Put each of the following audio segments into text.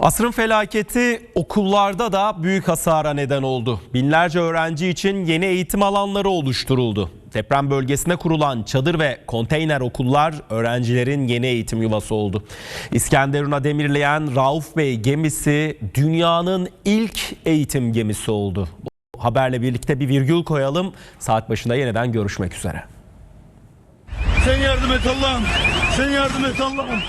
Asrın felaketi okullarda da büyük hasara neden oldu. Binlerce öğrenci için yeni eğitim alanları oluşturuldu. Deprem bölgesine kurulan çadır ve konteyner okullar öğrencilerin yeni eğitim yuvası oldu. İskenderun'a demirleyen Rauf Bey gemisi dünyanın ilk eğitim gemisi oldu. Bu haberle birlikte bir virgül koyalım. Saat başında yeniden görüşmek üzere. Sen yardım et Allah'ım. Sen yardım et Allah'ım.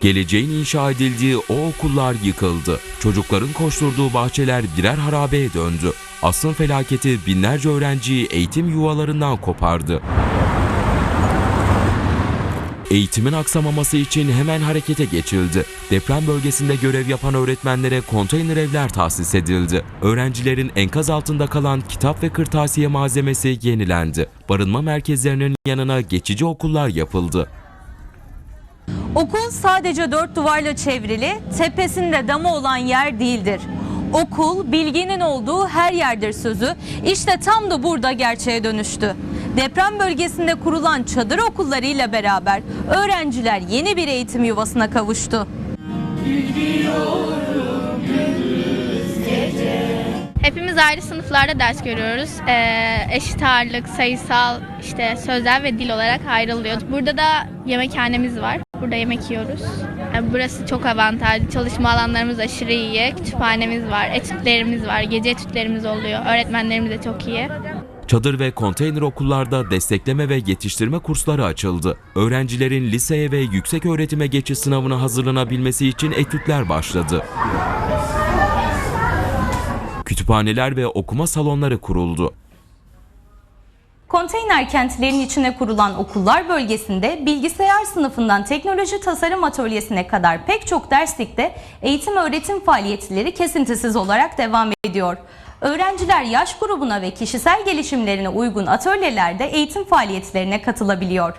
Geleceğin inşa edildiği o okullar yıkıldı. Çocukların koşturduğu bahçeler birer harabeye döndü. Asrın felaketi binlerce öğrenciyi eğitim yuvalarından kopardı. Eğitimin aksamaması için hemen harekete geçildi. Deprem bölgesinde görev yapan öğretmenlere konteyner evler tahsis edildi. Öğrencilerin enkaz altında kalan kitap ve kırtasiye malzemesi yenilendi. Barınma merkezlerinin yanına geçici okullar yapıldı. Okul sadece dört duvarla çevrili, tepesinde damı olan yer değildir. Okul bilginin olduğu her yerdir sözü işte tam da burada gerçeğe dönüştü. Deprem bölgesinde kurulan çadır okullarıyla beraber öğrenciler yeni bir eğitim yuvasına kavuştu. Hepimiz ayrı sınıflarda ders görüyoruz. Ee, eşit ağırlık, sayısal, işte sözel ve dil olarak ayrılıyoruz. Burada da yemekhanemiz var. Burada yemek yiyoruz. Yani burası çok avantajlı. Çalışma alanlarımız aşırı iyi. Kütüphanemiz var, etütlerimiz var, gece etütlerimiz oluyor. Öğretmenlerimiz de çok iyi. Çadır ve konteyner okullarda destekleme ve yetiştirme kursları açıldı. Öğrencilerin liseye ve yüksek öğretime geçiş sınavına hazırlanabilmesi için etütler başladı. Kütüphaneler ve okuma salonları kuruldu. Konteyner kentlerin içine kurulan okullar bölgesinde bilgisayar sınıfından teknoloji tasarım atölyesine kadar pek çok derslikte eğitim öğretim faaliyetleri kesintisiz olarak devam ediyor. Öğrenciler yaş grubuna ve kişisel gelişimlerine uygun atölyelerde eğitim faaliyetlerine katılabiliyor.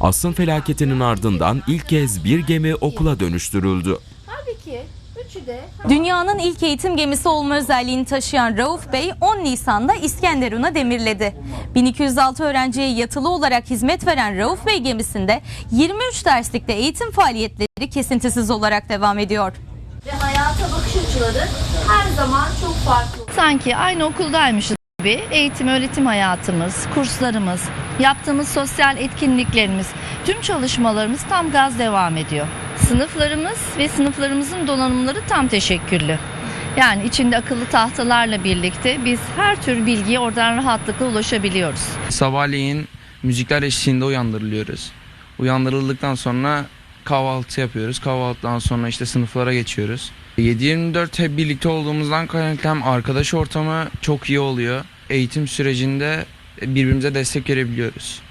Asrın felaketinin ardından ilk kez bir gemi okula dönüştürüldü. Dünyanın ilk eğitim gemisi olma özelliğini taşıyan Rauf Bey 10 Nisan'da İskenderun'a demirledi. 1206 öğrenciye yatılı olarak hizmet veren Rauf Bey gemisinde 23 derslikte eğitim faaliyetleri kesintisiz olarak devam ediyor. ve hayata bakış açıları her zaman çok farklı. sanki aynı okuldaymışız gibi eğitim öğretim hayatımız, kurslarımız, yaptığımız sosyal etkinliklerimiz, tüm çalışmalarımız tam gaz devam ediyor. Sınıflarımız ve sınıflarımızın donanımları tam teşekküllü. Yani içinde akıllı tahtalarla birlikte biz her tür bilgiye oradan rahatlıkla ulaşabiliyoruz. Sabahleyin müzikler eşliğinde uyandırılıyoruz. Uyandırıldıktan sonra kahvaltı yapıyoruz. Kahvaltıdan sonra işte sınıflara geçiyoruz. 7-24 hep birlikte olduğumuzdan kaynaklı hem arkadaş ortamı çok iyi oluyor. Eğitim sürecinde birbirimize destek verebiliyoruz.